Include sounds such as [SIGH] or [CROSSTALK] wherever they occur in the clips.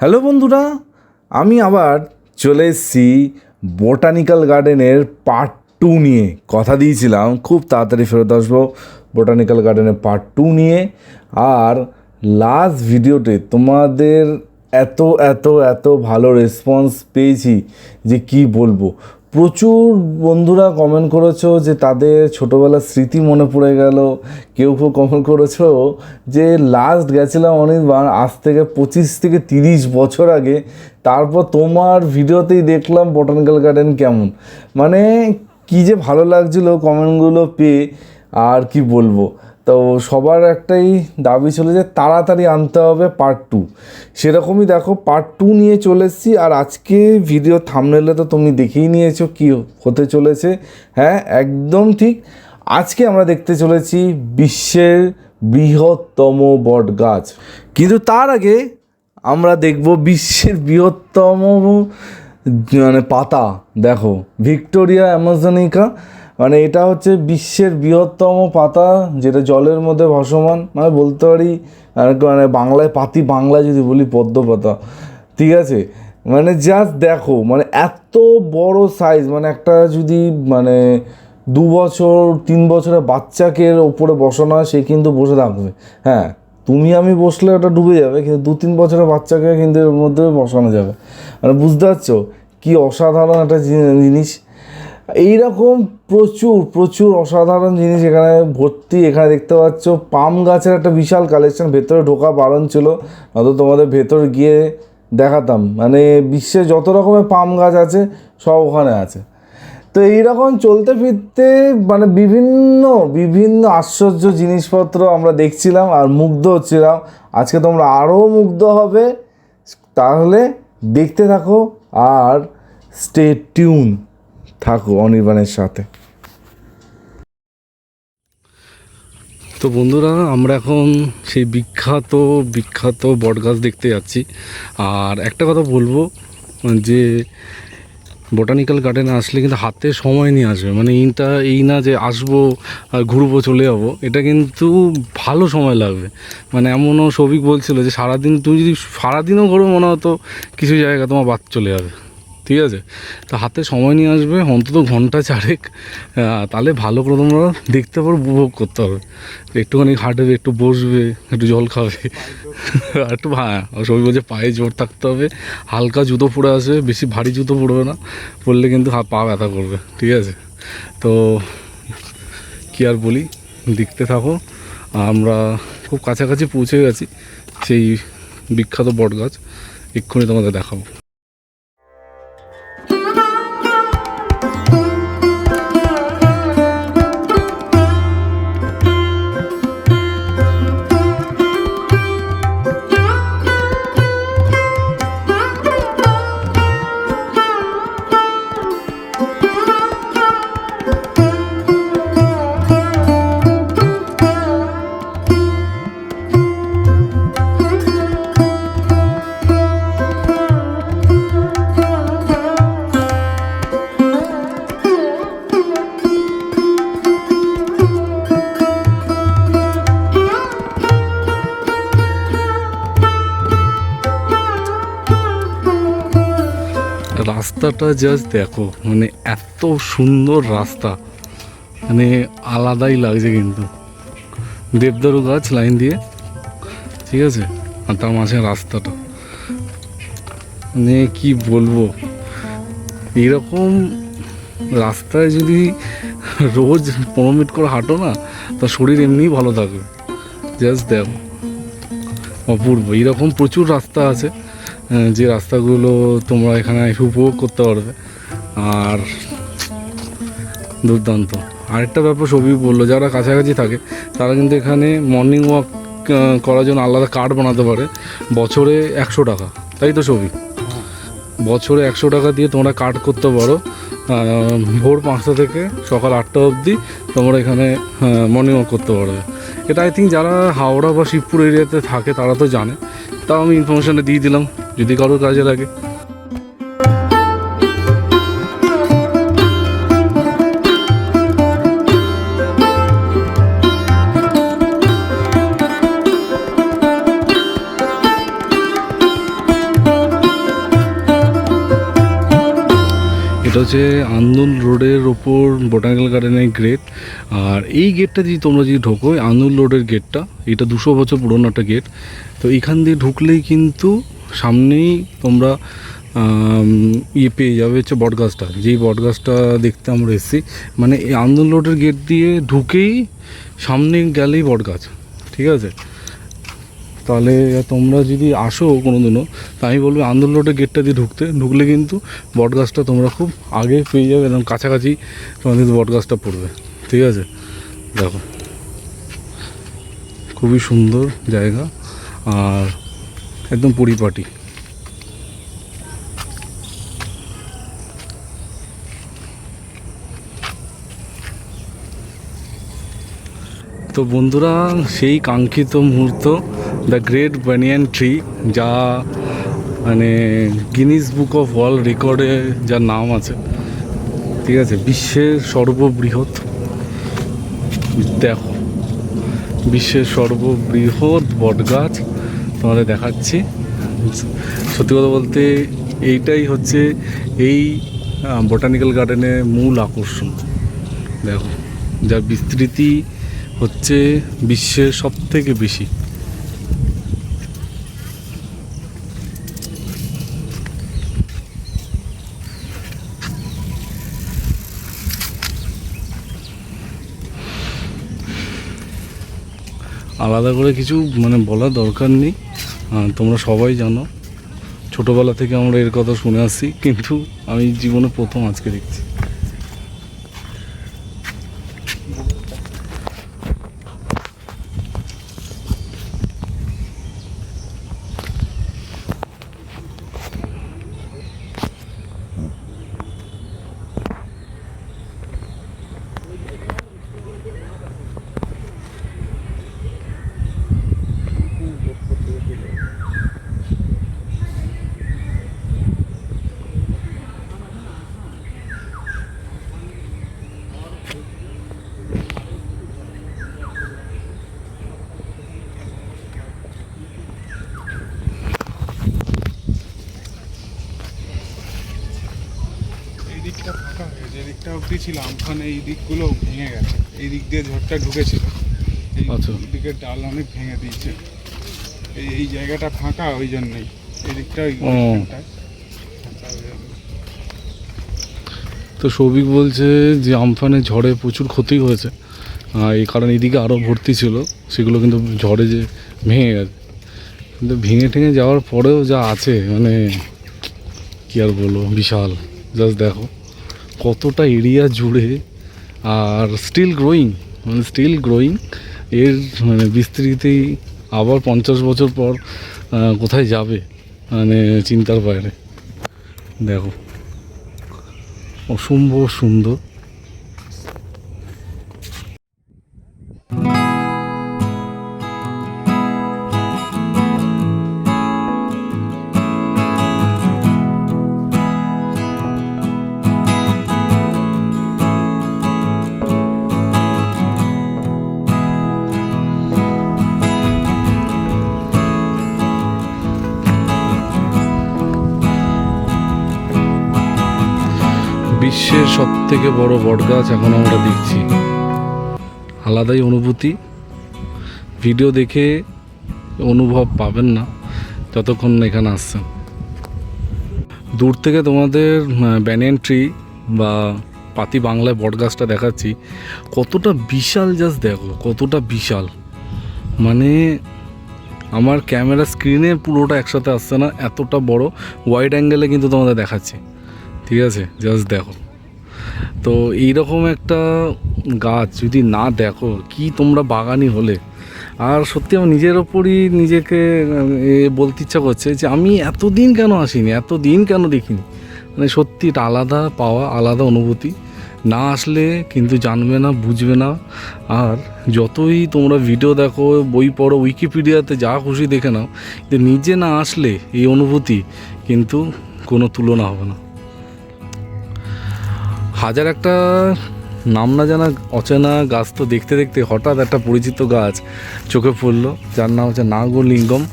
Hello বন্ধুরা, আমি আবার চলে এসেছি বোটানিক্যাল গার্ডেনের পার্ট টু নিয়ে। কথা দিয়েছিলাম, খুব তাড়াতাড়ি ফেরত আসব বোটানিক্যাল গার্ডেনের পার্ট টু নিয়ে। আর লাস্ট ভিডিওতে তোমাদের এত এত এত ভালো রেসপন্স পেয়েছি যে কি বলব। প্রচুর বন্ধুরা কমেন্ট করেছ যে তাদের ছোটোবেলার স্মৃতি মনে পড়ে গেল। কেউ কেউ কমেন্ট করেছ যে লাস্ট গেছিলাম অনেকবার, আজ থেকে পঁচিশ থেকে তিরিশ বছর আগে। তারপর তোমার ভিডিওতেই দেখলাম বটানিক্যাল গার্ডেন কেমন। মানে কী যে ভালো লাগছিল কমেন্টগুলো পেয়ে, আর কি বলব। তো সবার একটাই দাবি ছিল যে তাড়াতাড়ি আনতে হবে পার্ট টু সেরকমই দেখো পার্ট টু নিয়ে চলে এসেছি আর আজকে ভিডিও থামনেলে তো তুমি দেখেই নিয়েছো কী হতে চলেছে। হ্যাঁ একদম ঠিক। আজকে আমরা দেখতে চলেছি বিশ্বের বৃহত্তম বট গাছ। কিন্তু তার আগে আমরা দেখব বিশ্বের বৃহত্তম মানে পাতা। দেখো, ভিক্টোরিয়া, অ্যামাজনিকা। মানে এটা হচ্ছে বিশ্বের বৃহত্তম পাতা, যেটা জলের মধ্যে ভাসমান মানে বলতে পারি মানে বাংলায় পাতি বাংলায় যদি বলি, পদ্ম পাতা। ঠিক আছে? মানে জাস্ট দেখো মানে এত বড় সাইজ মানে একটা যদি মানে দু বছর, তিন বছরের বাচ্চাকে ওপরে বসানো হয়, সে কিন্তু বসে থাকবে। হ্যাঁ তুমি আমি বসলে ওটা ডুবে যাবে, কিন্তু দু তিন বছরের বাচ্চাকে কিন্তু এর মধ্যে বসানো যাবে। মানে বুঝতে পারছ? কী অসাধারণ একটা জি- জিনিস এইরকম প্রচুর প্রচুর অসাধারণ জিনিস এখানে ভর্তি। এখানে দেখতে পাচ্ছ, পাম গাছের একটা বিশাল কালেকশন ভেতরে ঢোকা বারণ ছিল। নয়তো তোমাদের ভেতর গিয়ে দেখাতাম। মানে বিশ্বে যত রকমের পাম গাছ আছে, সব ওখানে আছে। তো এইরকম চলতে ফিরতে মানে বিভিন্ন বিভিন্ন আশ্চর্য জিনিসপত্র আমরা দেখছিলাম আর মুগ্ধ হচ্ছিলাম। আজকে তোমরা আরও মুগ্ধ হবে। তাহলে দেখতে থাকো আর স্টে টিউন থাকো অনির্বাণের সাথে। তো বন্ধুরা, আমরা এখন সেই বিখ্যাত বিখ্যাত বটগাছ দেখতে যাচ্ছি। আর একটা কথা বলব, যে বোটানিক্যাল গার্ডেনে আসলে কিন্তু হাতে সময় নিয়ে আসবে। মানে এইটা এই না যে আসব ঘুরবো, চলে যাব, এটা কিন্তু ভালো সময় লাগবে। মানে এমনও সবিক বলছিল যে সারাদিন, তুমি যদি সারাদিনও ঘুরো, মনে হতো কিছু জায়গা তোমার বাদ চলে যাবে। ঠিক আছে? তো হাতে সময় নিয়ে আসবে, অন্তত ঘণ্টা চারেক। তাহলে ভালো করে তোমরা দেখতে পারো, উপভোগ করতে হবে। একটুখানি হাঁটবে, একটু বসবে, একটু জল খাবে। [LAUGHS] একটু হ্যাঁ সবই বলছে পায়ে জোর থাকতে হবে। হালকা জুতো পরে আসবে, বেশি ভারী জুতো পরবে না। পরলে কিন্তু পা ব্যথা করবে, ঠিক আছে? তো কি আর বলি, দেখতে থাকো। আমরা খুব কাছাকাছি পৌঁছে গেছি, সেই বিখ্যাত বটগাছ। এক্ষুনি তোমাদের দেখাবো। রাস্তাটা জাস্ট দেখো মানে এত সুন্দর রাস্তা। মানে আলাদাই লাগছে কিন্তু। দেবদারু গাছ লাইন দিয়ে, ঠিক আছে? আর তার মাঝে রাস্তাটা। মানে কি বলব? এরকম রাস্তায় যদি রোজ পনেরো মিনিট করে হাঁটো না তা শরীর এমনিই ভালো থাকবে। জাস্ট দেখো। অপূর্ব। এরকম প্রচুর রাস্তা আছে। যে রাস্তাগুলো তোমরা এখানে এসে উপভোগ করতে পারবে। আর দুর্দান্ত। আরেকটা ব্যাপার সবই বলল, যারা কাছাকাছি থাকে, তারা কিন্তু এখানে মর্নিং ওয়াক করার জন্য আলাদা কার্ড বানাতে পারে। বছরে একশো টাকা, তাই তো ছবি? বছরে একশো টাকা দিয়ে তোমরা কার্ড করতে পারো। ভোর পাঁচটা থেকে সকাল আটটা অবধি তোমরা এখানে মর্নিং ওয়াক করতে পারবে। এটা আই থিঙ্ক যারা হাওড়া বা শিবপুর এরিয়াতে থাকে, তারা তো জানে। তাও আমি ইনফরমেশনটা দিয়ে দিলাম যদি কারোর কাজে লাগে। হচ্ছে আন্দুল রোডের ওপর বোটানিক্যাল গার্ডেনের গেট আর এই গেটটা যদি তোমরা যদি ঢোকো আন্দুল রোডের গেটটা এটা দুশো বছর পুরনো একটা গেট তো এখান দিয়ে ঢুকলেই কিন্তু সামনেই তোমরা ইয়ে পেয়ে যাবে হচ্ছে বটগাছটা। যেই বটগাছটা দেখতে আমরা এসেছি মানে এই আন্দোলন রোডের গেট দিয়ে ঢুকেই সামনে গেলেই বটগাছ, ঠিক আছে? তাহলে তোমরা যদি আসো কোনো দিনও তা আমি বলব আন্দোলন রোডের গেটটা দিয়ে ঢুকতে, ঢুকলে কিন্তু বটগাছটা তোমরা খুব আগে পেয়ে যাবে একদম কাছাকাছি তোমাদের বটগাছটা পড়বে। ঠিক আছে? দেখো। খুবই সুন্দর জায়গা আর একদম পরিপাটি। তো বন্ধুরা, সেই কাঙ্ক্ষিত মুহূর্ত দ্য গ্রেট বানিয়ান ট্রি যা মানে গিনিস বুক অফ ওয়ার্ল্ড রেকর্ডে যার নাম আছে। ঠিক আছে? বিশ্বের সর্ববৃহৎ। দেখো। বিশ্বের সর্ববৃহৎ বটগাছ। তোমাদের দেখাচ্ছি। সত্যি কথা বলতে, এইটাই হচ্ছে এই বোটানিক্যাল গার্ডেনের মূল আকর্ষণ। দেখো। যার বিস্তৃতি হচ্ছে বিশ্বের সব থেকে বেশি। আলাদা করে কিছু মানে বলার দরকার নেই। তোমরা সবাই জানো। ছোটোবেলা থেকে আমরা এর কথা শুনে আসছি কিন্তু আমি জীবনে প্রথম আজকে দেখছি। দিকটা ছিল আমফান এই দিকগুলো ভেঙে গেছে। এই দিক দিয়ে ঝড়টা ঢুকেছিল। এই আচ্ছা। দিকের ডাল অনেক ভেঙে দিয়েছে। এই এই জায়গাটা ফাঁকা ওই জন্যই। এই দিকটা ওই। তো সৌভিক বলছে যে আমফানে ঝড়ে প্রচুর ক্ষতি হয়েছে। আর এই কারণ এদিকে আরও ভর্তি ছিল। সেগুলো কিন্তু ঝড়ে যে ভেঙে গেছে। কিন্তু ভেঙে ঠেঙে যাওয়ার পরেও যা আছে মানে কী আর বলব বিশাল। জাস্ট দেখো। কতটা এরিয়া জুড়ে আর স্টিল গ্রোয়িং মানে স্টিল গ্রোয়িং এর মানে বিস্তৃতি আবার পঞ্চাশ বছর পর কোথায় যাবে? মানে চিন্তার বাইরে। দেখো। অসম্ভব সুন্দর। বিশ্বের সব থেকে বড় বটগাছ এখন আমরা দেখছি। আলাদাই অনুভূতি। ভিডিও দেখে অনুভব পাবেন না, যতক্ষণ এখানে আসছেন। দূর থেকে তোমাদের ব্যানিয়ান ট্রি বা পাতি বাংলায় বটগাছটা দেখাচ্ছি। কতটা বিশাল জাস্ট দেখো, কতটা বিশাল। মানে আমার ক্যামেরা স্ক্রিনে পুরোটা একসাথে আসছে না, এতটা বড়। ওয়াইড অ্যাঙ্গেলে কিন্তু তোমাদের দেখাচ্ছি। ঠিক আছে? জাস্ট দেখো। তো এইরকম একটা গাছ যদি না দেখো, কি তোমরা বাগানি হলে? আর সত্যি আমার নিজের ওপরই নিজেকে বলতে ইচ্ছা করছে যে আমি এতদিন কেন আসিনি, এতদিন কেন দেখিনি? মানে সত্যি এটা আলাদা পাওয়া, আলাদা অনুভূতি। না আসলে কিন্তু জানবে না, বুঝবে না। আর যতই তোমরা ভিডিও দেখো, বই পড়ো উইকিপিডিয়াতে যা খুশি দেখে নাও, কিন্তু নিজে না আসলে এই অনুভূতি কিন্তু কোনো তুলনা হবে না। হাজার একটা নাম না জানা, অচেনা গাছ তো দেখতে দেখতে হঠাৎ একটা পরিচিত গাছ চোখে পড়ল, যার নাম হচ্ছে নাগলিঙ্গম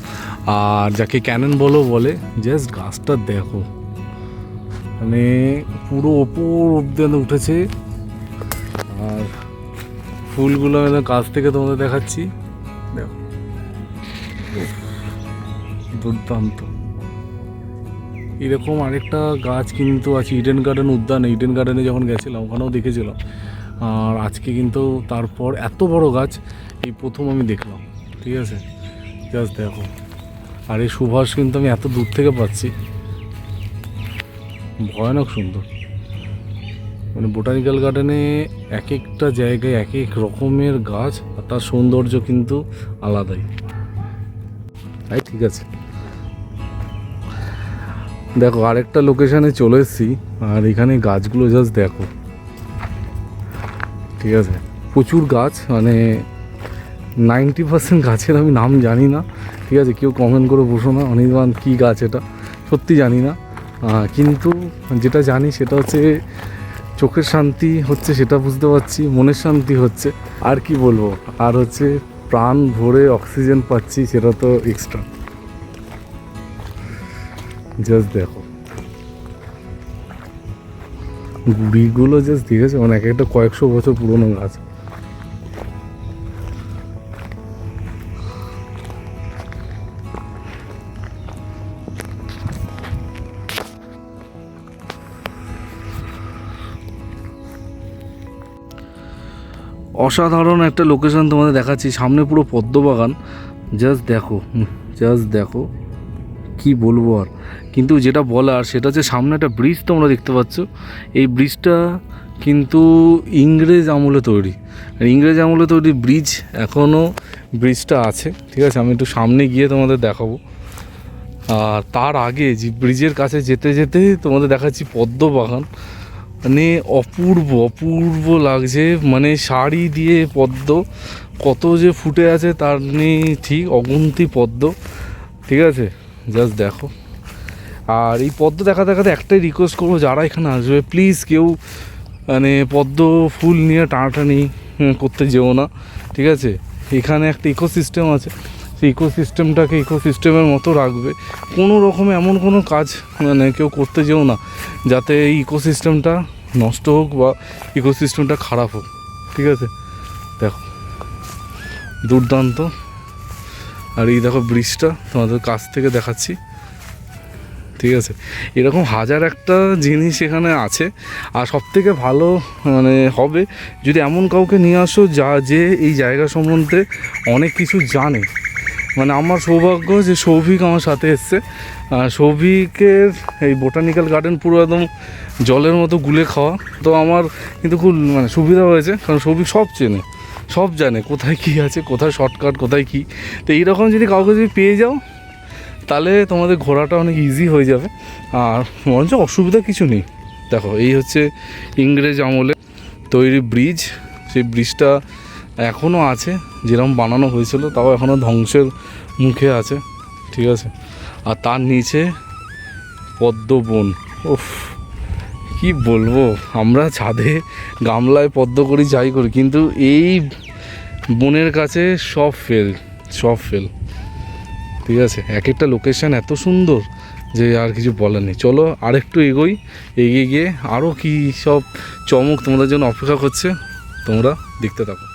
আর যাকে ক্যানন বলো বলে, জাস্ট গাছটা দেখো। মানে পুরো ওপর অব্দি উঠেছে। আর ফুলগুলো কাছ থেকে তোমাদের দেখাচ্ছি। দেখো। দুর্দান্ত। এরকম আরেকটা গাছ কিন্তু আছে ইডেন গার্ডেন উদ্যানে। ইডেন গার্ডেনে যখন গেছিলাম, ওখানেও দেখেছিলাম। আর আজকে কিন্তু তারপর এত বড় গাছ, এই প্রথম আমি দেখলাম। ঠিক আছে? জাস্ট দেখো। আর এই সুভাষ কিন্তু আমি এত দূর থেকে পাচ্ছি। ভয়ানক সুন্দর। মানে বোটানিক্যাল গার্ডেনে এক একটা জায়গায় এক এক রকমের গাছ, আর তার সৌন্দর্য কিন্তু আলাদাই। তাই ঠিক আছে। দেখো, আরেকটা লোকেশানে চলে এসেছি, আর এখানে গাছগুলো জাস্ট দেখো। ঠিক আছে? প্রচুর গাছ মানে নাইনটি পার্সেন্ট গাছের আমি নাম জানি না। ঠিক আছে? কেউ কমেন্ট করে বসো না, অনির্বাণ, কী গাছ এটা? সত্যি জানি না। কিন্তু যেটা জানি সেটা হচ্ছে, চোখের শান্তি হচ্ছে সেটা বুঝতে পারছি, মনের শান্তি হচ্ছে। আর কি বলব? আর হচ্ছে, প্রাণ ভরে অক্সিজেন পাচ্ছি, সেটা তো এক্সট্রা জাস্ট দেখো। গুড়িগুলো জাস্ট দেখেছ? মানে এক একটা কয়েকশো বছর পুরনো গাছ। অসাধারণ একটা লোকেশন তোমাদের দেখাচ্ছি। সামনে পুরো পদ্মবাগান। জাস্ট দেখো। জাস্ট দেখো। কি বলব আর? কিন্তু যেটা বলার সেটা হচ্ছে সামনে একটা ব্রিজ তোমরা দেখতে পাচ্ছ। এই ব্রিজটা কিন্তু ইংরেজ আমলে তৈরি। ইংরেজ আমলে তৈরি ব্রিজ এখনও ব্রিজটা আছে, ঠিক আছে? আমি একটু সামনে গিয়ে তোমাদের দেখাবো। আর তার আগে যে ব্রিজের কাছে যেতে যেতে তোমাদের দেখাচ্ছি পদ্ম বাগান। মানে অপূর্ব অপূর্ব লাগছে। মানে শাড়ি দিয়ে পদ্ম, কত যে ফুটে আছে তার নেই ঠিক অগুন্তি পদ্ম, ঠিক আছে? জাস্ট দেখো। আর এই পদ্ম দেখা দেখাতে একটাই রিকোয়েস্ট করব, যারা এখানে আসবে প্লিজ কেউ মানে পদ্ম ফুল নিয়ে টানাটানি করতে যেও না, ঠিক আছে? এখানে একটা ইকোসিস্টেম আছে। সেই ইকোসিস্টেমটাকে ইকোসিস্টেমের মতো রাখবে। কোনো রকমে এমন কোনো কাজ মানে কেউ করতে যেও না, যাতে এই ইকোসিস্টেমটা নষ্ট হোক বা ইকোসিস্টেমটা খারাপ হোক, ঠিক আছে? দেখো। দুর্দান্ত। আর এই দেখো ব্রিজটা, তোমাদের কাছ থেকে দেখাচ্ছি। ঠিক আছে? এরকম হাজার একটা জিনিস এখানে আছে, আর সব থেকে ভালো মানে হবে, যদি এমন কাউকে নিয়ে আসো যা, যে এই জায়গা সম্বন্ধে অনেক কিছু জানে। মানে আমার সৌভাগ্য যে সৌভিক আমার সাথে এসছে। সৌভিকের এই বোটানিক্যাল গার্ডেন পুরো একদম জলের মতো গুলে খাওয়া। তো আমার কিন্তু খুব মানে সুবিধা হয়েছে, কারণ সৌভিক সব চেনে। সব জানে কোথায় কী আছে, কোথায় শর্টকাট কোথায় কী। তো এইরকম যদি কাউকে যদি পেয়ে যাও, তাহলে তোমাদের ঘোরাটা অনেক ইজি হয়ে যাবে। আর বরঞ্চ অসুবিধা কিছু নেই। দেখো, এই হচ্ছে ইংরেজ আমলে তৈরি ব্রিজ সেই ব্রিজটা এখনও আছে যেরকম বানানো হয়েছিল, তাও এখনও ধ্বংসের মুখে আছে। ঠিক আছে? আর তার নিচে পদ্ম বন। ওফ কি বলব? আমরা ছাদে গামলায় পদ্ম করি, যাই করি, কিন্তু এই বোনের কাছে সব ফেল সব ফেল। ঠিক আছে? এক একটা লোকেশন এত সুন্দর যে আর কিছু বলার নেই। চলো আরেকটু এগোই, এগিয়ে গিয়ে আরও কী সব চমক তোমাদের জন্য অপেক্ষা করছে, তোমরা দেখতে থাকো।